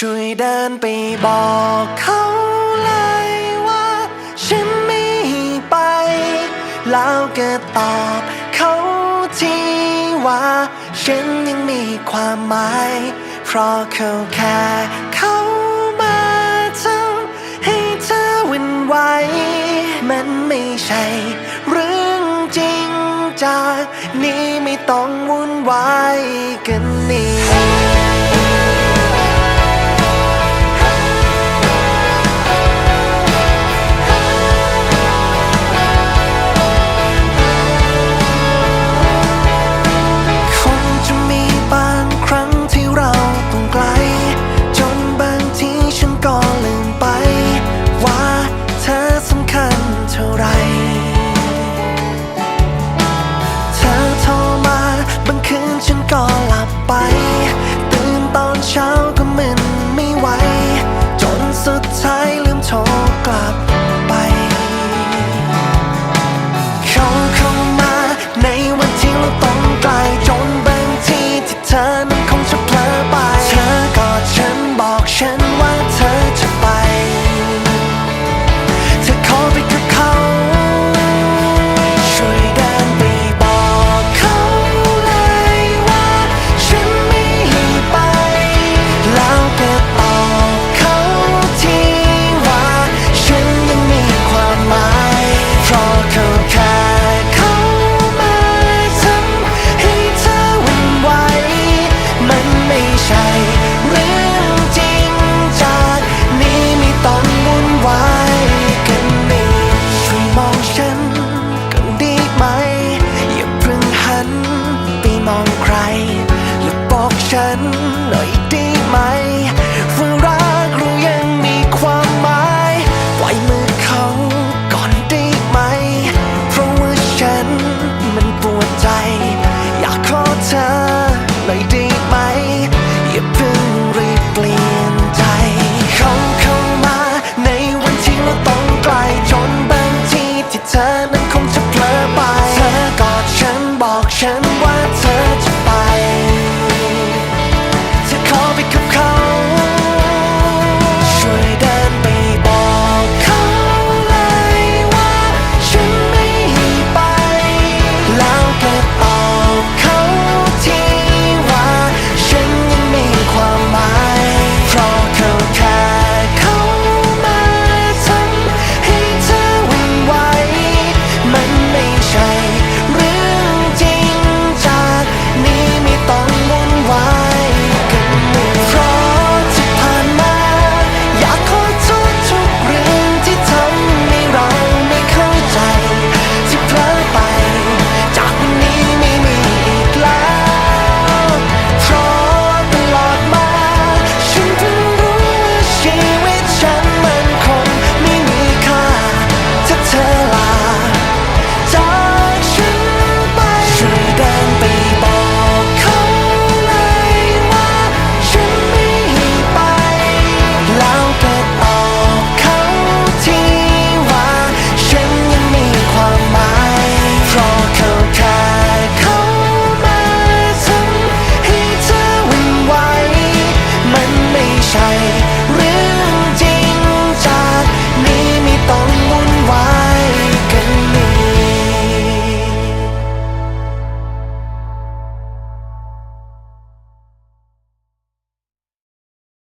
ช่วยเดินไปบอกเขาเลยว่า ฉันไม่ไป แล้วก็ตอบเขาทีว่า ฉันยังมีความหมาย เพราะเขาแค่เขามาทำให้เธอวันไหวมันไม่ใช่ เรื่องจริงจากนี้ไม่ต้องวุ่นวายกันนี่ มันไม่ไหว จนสุดท้ายลืมโทรกลับ องใคร และบอกฉัน shine